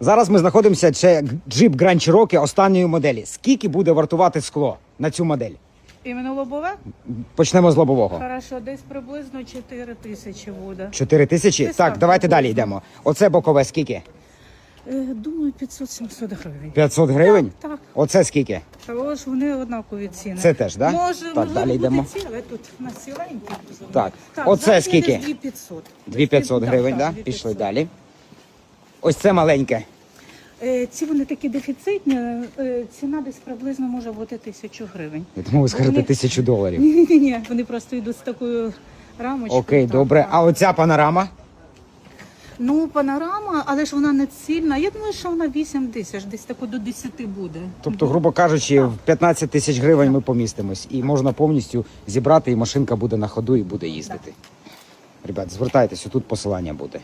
Зараз ми знаходимося. Це джип Grand Cherokee останньої моделі. Скільки буде вартувати скло на цю модель? Іменно лобове? Почнемо з лобового. Хорошо, десь приблизно 4 тисячі буде. 4 тисячі. Десь Так, так, давайте далі йдемо. Оце бокове скільки? Е, думаю, 500-700 гривень. 500 гривень? Так, так. Оце скільки? Тож вони однакові ціни. Це теж, да? Може, Так, можливо, далі буде йдемо. ці, але тут на ціленькі. Так, оце скільки? 2500. 2500 гривень, да? Пішли далі. Ось це маленьке. Е, Ці вони такі дефіцитні, е, ціна десь приблизно може бути тисячу гривень. Я думаю, ви скажете тисячу доларів. Ні, ні, ні, вони просто йдуть з такою рамочкою. Окей, так, добре. так. А оця панорама? Ну, панорама, але ж вона не цільна. Я думаю, що вона 8 тисяч, десь тако до 10 буде. Тобто, грубо кажучи, в 15 тисяч гривень ми помістимось. І можна повністю зібрати, і машинка буде на ходу і буде їздити. Ребят, звертайтеся, тут посилання буде.